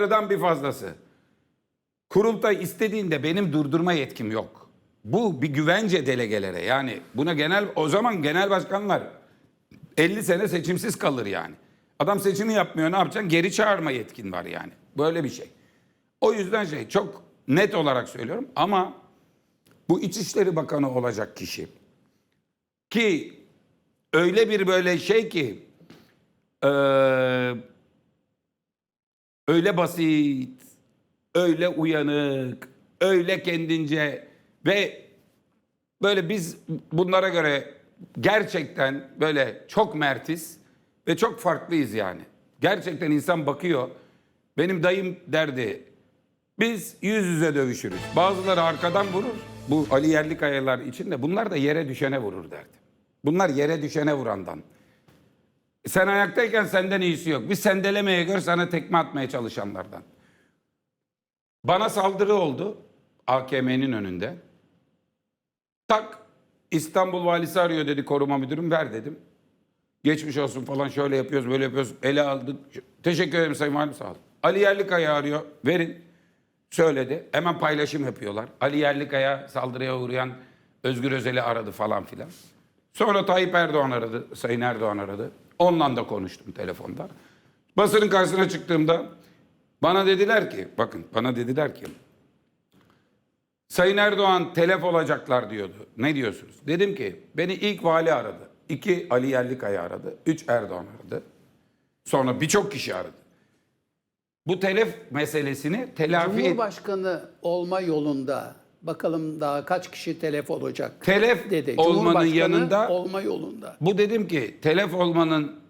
Yarıdan bir fazlası. Kurultay istediğinde benim durdurma yetkim yok. Bu bir güvence delegelere yani buna genel o zaman genel başkanlar 50 sene seçimsiz kalır yani. Adam seçimi yapmıyor ne yapacaksın? Geri çağırma yetkin var yani. Böyle bir şey. O yüzden şey çok net olarak söylüyorum ama bu İçişleri Bakanı olacak kişi ki öyle bir böyle şey ki eee, öyle basit, öyle uyanık, öyle kendince ve böyle biz bunlara göre gerçekten böyle çok mertiz ve çok farklıyız yani. Gerçekten insan bakıyor. Benim dayım derdi biz yüz yüze dövüşürüz. Bazıları arkadan vurur. Bu Ali Yerlikayalar için de bunlar da yere düşene vurur derdi. Bunlar yere düşene vurandan. Sen ayaktayken senden iyisi yok. Biz sendelemeye gör sana tekme atmaya çalışanlardan. Bana saldırı oldu AKM'nin önünde. Tak İstanbul valisi arıyor dedi koruma müdürüm ver dedim. Geçmiş olsun falan şöyle yapıyoruz böyle yapıyoruz. Ele aldık. Teşekkür ederim Sayın Valim sağ olun. Ali Yerlikaya arıyor verin. Söyledi. Hemen paylaşım yapıyorlar. Ali Yerlikaya saldırıya uğrayan Özgür Özel'i aradı falan filan. Sonra Tayyip Erdoğan aradı. Sayın Erdoğan aradı. Onunla da konuştum telefonda. Basının karşısına çıktığımda bana dediler ki bakın bana dediler ki Sayın Erdoğan telef olacaklar diyordu. Ne diyorsunuz? Dedim ki beni ilk vali aradı. İki Ali Yerlikaya aradı. Üç Erdoğan aradı. Sonra birçok kişi aradı. Bu telef meselesini telafi Cumhurbaşkanı olma yolunda bakalım daha kaç kişi telef olacak telef dedi. olmanın yanında olma yolunda. bu dedim ki telef olmanın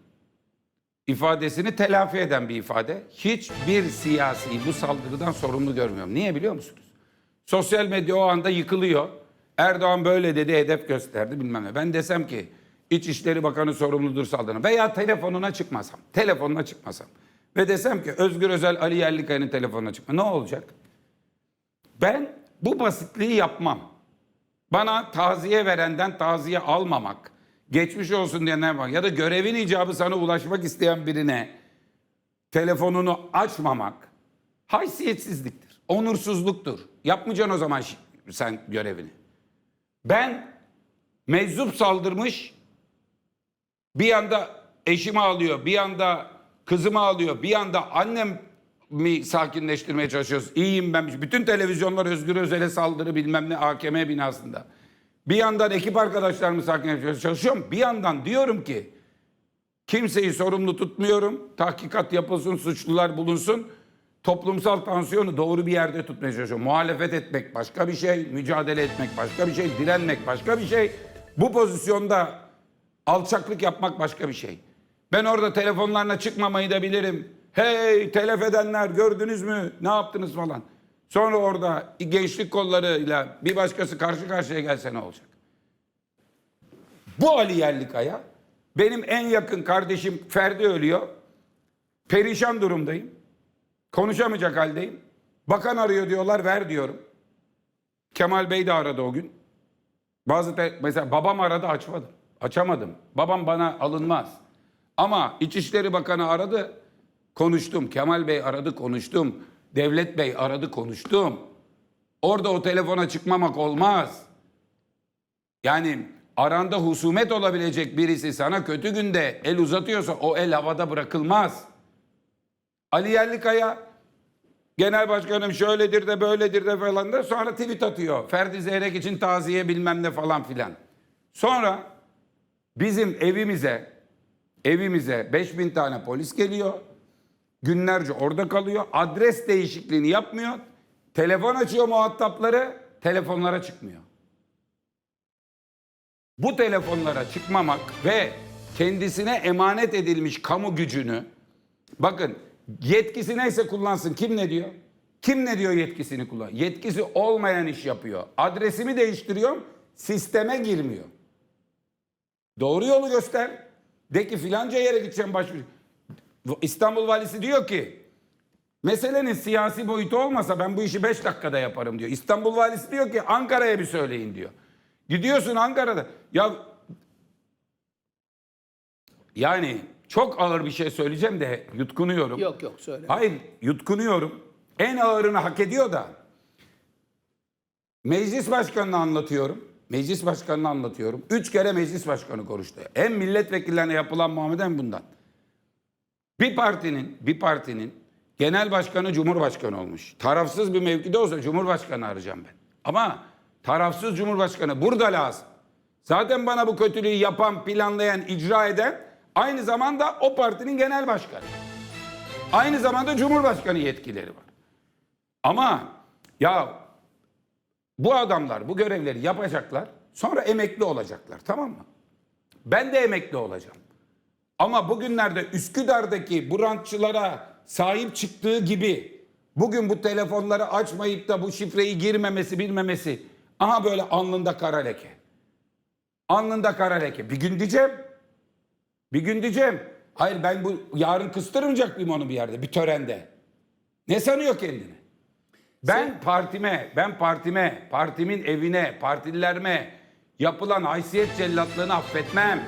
ifadesini telafi eden bir ifade. Hiçbir siyasi bu saldırıdan sorumlu görmüyorum. Niye biliyor musunuz? Sosyal medya o anda yıkılıyor. Erdoğan böyle dedi, hedef gösterdi bilmem ne. Ben desem ki İçişleri Bakanı sorumludur saldırına veya telefonuna çıkmasam, telefonuna çıkmasam ve desem ki Özgür Özel Ali Yerlikaya'nın telefonuna çıkma ne olacak? Ben bu basitliği yapmam. Bana taziye verenden taziye almamak, geçmiş olsun diyenler var ya da görevin icabı sana ulaşmak isteyen birine telefonunu açmamak haysiyetsizliktir, onursuzluktur. Yapmayacaksın o zaman sen görevini. Ben meczup saldırmış, bir yanda eşimi alıyor, bir yanda kızımı alıyor, bir yanda annem mi sakinleştirmeye çalışıyoruz. İyiyim ben. Bütün televizyonlar Özgür Özel'e saldırı bilmem ne AKM binasında. Bir yandan ekip arkadaşlarımı sakinleştirmeye çalışıyorum. Bir yandan diyorum ki kimseyi sorumlu tutmuyorum. Tahkikat yapılsın, suçlular bulunsun. Toplumsal tansiyonu doğru bir yerde tutmaya çalışıyorum. Muhalefet etmek başka bir şey, mücadele etmek başka bir şey, direnmek başka bir şey. Bu pozisyonda alçaklık yapmak başka bir şey. Ben orada telefonlarına çıkmamayı da bilirim. Hey telef edenler gördünüz mü ne yaptınız falan. Sonra orada gençlik kollarıyla bir başkası karşı karşıya gelse ne olacak? Bu Ali Yerlikaya benim en yakın kardeşim Ferdi ölüyor. Perişan durumdayım. Konuşamayacak haldeyim. Bakan arıyor diyorlar ver diyorum. Kemal Bey de aradı o gün. Bazı te- mesela babam aradı açmadım. Açamadım. Babam bana alınmaz. Ama İçişleri Bakanı aradı. Konuştum. Kemal Bey aradı konuştum. Devlet Bey aradı konuştum. Orada o telefona çıkmamak olmaz. Yani aranda husumet olabilecek birisi sana kötü günde el uzatıyorsa o el havada bırakılmaz. Ali Yerlikaya genel başkanım şöyledir de böyledir de falan da sonra tweet atıyor. Ferdi Zeyrek için taziye bilmem ne falan filan. Sonra bizim evimize evimize 5000 tane polis geliyor. Günlerce orada kalıyor. Adres değişikliğini yapmıyor. Telefon açıyor muhatapları. Telefonlara çıkmıyor. Bu telefonlara çıkmamak ve kendisine emanet edilmiş kamu gücünü bakın yetkisi neyse kullansın. Kim ne diyor? Kim ne diyor yetkisini kullan? Yetkisi olmayan iş yapıyor. Adresimi değiştiriyorum. Sisteme girmiyor. Doğru yolu göster. De ki filanca yere gideceğim başvuru. İstanbul valisi diyor ki meselenin siyasi boyutu olmasa ben bu işi 5 dakikada yaparım diyor. İstanbul valisi diyor ki Ankara'ya bir söyleyin diyor. Gidiyorsun Ankara'da. Ya yani çok ağır bir şey söyleyeceğim de yutkunuyorum. Yok yok söyle. Hayır yutkunuyorum. En ağırını hak ediyor da. Meclis başkanını anlatıyorum. Meclis başkanını anlatıyorum. Üç kere meclis başkanı konuştu. Hem milletvekillerine yapılan muamele hem bundan. Bir partinin, bir partinin genel başkanı cumhurbaşkanı olmuş. Tarafsız bir mevkide olsa cumhurbaşkanı arayacağım ben. Ama tarafsız cumhurbaşkanı burada lazım. Zaten bana bu kötülüğü yapan, planlayan, icra eden aynı zamanda o partinin genel başkanı. Aynı zamanda cumhurbaşkanı yetkileri var. Ama ya bu adamlar bu görevleri yapacaklar sonra emekli olacaklar tamam mı? Ben de emekli olacağım. Ama bugünlerde Üsküdar'daki bu rantçılara sahip çıktığı gibi bugün bu telefonları açmayıp da bu şifreyi girmemesi bilmemesi aha böyle alnında kara leke. Alnında kara leke. Bir gün diyeceğim. Bir gün diyeceğim. Hayır ben bu yarın kıstırmayacak mıyım onu bir yerde bir törende. Ne sanıyor kendini? Ben partime, ben partime, partimin evine, partililerime yapılan haysiyet cellatlığını affetmem.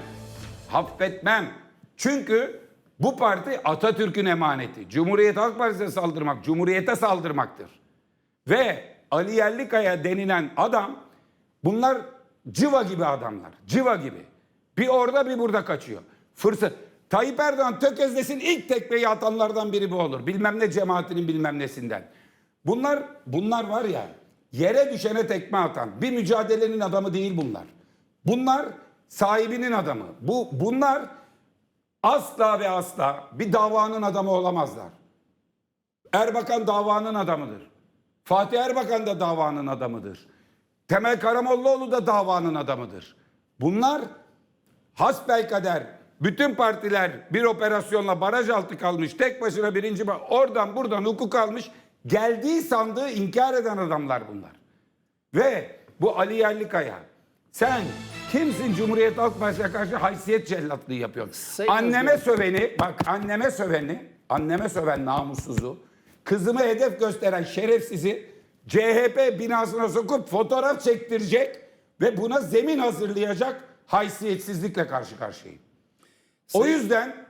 Affetmem. Çünkü bu parti Atatürk'ün emaneti. Cumhuriyet Halk Partisi'ne saldırmak, Cumhuriyete saldırmaktır. Ve Ali Yerlikaya denilen adam bunlar cıva gibi adamlar. Cıva gibi. Bir orada bir burada kaçıyor. Fırsat. Tayyip Erdoğan tökezlesin ilk tekmeyi atanlardan biri bu olur. Bilmem ne cemaatinin bilmem nesinden. Bunlar bunlar var ya yere düşene tekme atan bir mücadelenin adamı değil bunlar. Bunlar sahibinin adamı. Bu bunlar asla ve asla bir davanın adamı olamazlar. Erbakan davanın adamıdır. Fatih Erbakan da davanın adamıdır. Temel Karamollaoğlu da davanın adamıdır. Bunlar hasbelkader bütün partiler bir operasyonla baraj altı kalmış. Tek başına birinci oradan buradan hukuk almış. Geldiği sandığı inkar eden adamlar bunlar. Ve bu Ali Yerlikaya sen kimsin Cumhuriyet Halk Partisi'ne karşı haysiyet cellatlığı yapıyorsun? Sayın anneme Özgür. söveni bak anneme söveni anneme söven namussuzu kızımı hedef gösteren şerefsizi CHP binasına sokup fotoğraf çektirecek ve buna zemin hazırlayacak haysiyetsizlikle karşı karşıyayım. O yüzden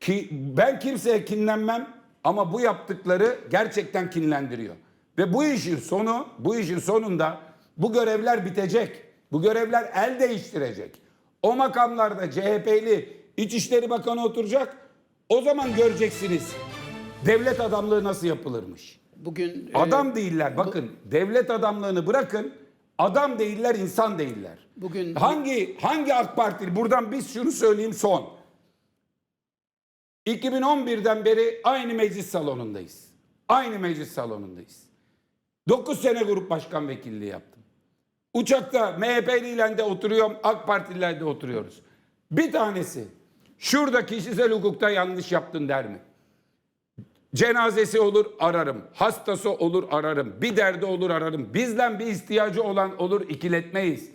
ki ben kimseye kinlenmem ama bu yaptıkları gerçekten kinlendiriyor. Ve bu işin sonu, bu işin sonunda bu görevler bitecek. Bu görevler el değiştirecek. O makamlarda CHP'li İçişleri Bakanı oturacak. O zaman göreceksiniz devlet adamlığı nasıl yapılırmış. Bugün e, Adam değiller. Bakın devlet adamlığını bırakın. Adam değiller, insan değiller. Bugün- hangi hangi AK Partili buradan biz şunu söyleyeyim son. 2011'den beri aynı meclis salonundayız. Aynı meclis salonundayız. 9 sene grup başkan vekilliği yaptım. Uçakta MHP'li ile de oturuyorum, AK Partililer de oturuyoruz. Bir tanesi şurada kişisel hukukta yanlış yaptın der mi? Cenazesi olur ararım. Hastası olur ararım. Bir derdi olur ararım. Bizden bir ihtiyacı olan olur ikiletmeyiz.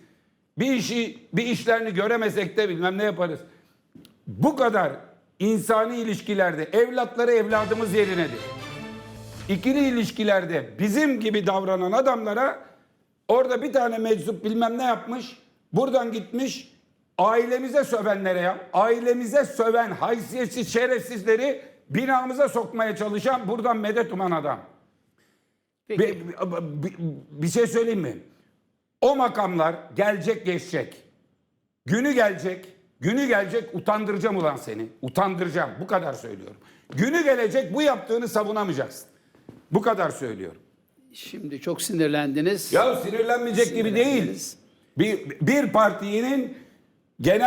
Bir işi bir işlerini göremesek de bilmem ne yaparız. Bu kadar insani ilişkilerde evlatları evladımız yerinedir. İkili ilişkilerde bizim gibi davranan adamlara orada bir tane meczup bilmem ne yapmış. Buradan gitmiş ailemize sövenlere ya ailemize söven haysiyetsiz şerefsizleri binamıza sokmaya çalışan buradan medet uman adam. peki, Bir, bir, bir şey söyleyeyim mi? O makamlar gelecek geçecek. Günü gelecek. Günü gelecek utandıracağım ulan seni. Utandıracağım. Bu kadar söylüyorum. Günü gelecek bu yaptığını savunamayacaksın. Bu kadar söylüyorum. Şimdi çok sinirlendiniz. Ya sinirlenmeyecek gibi değil. Bir, bir partinin genel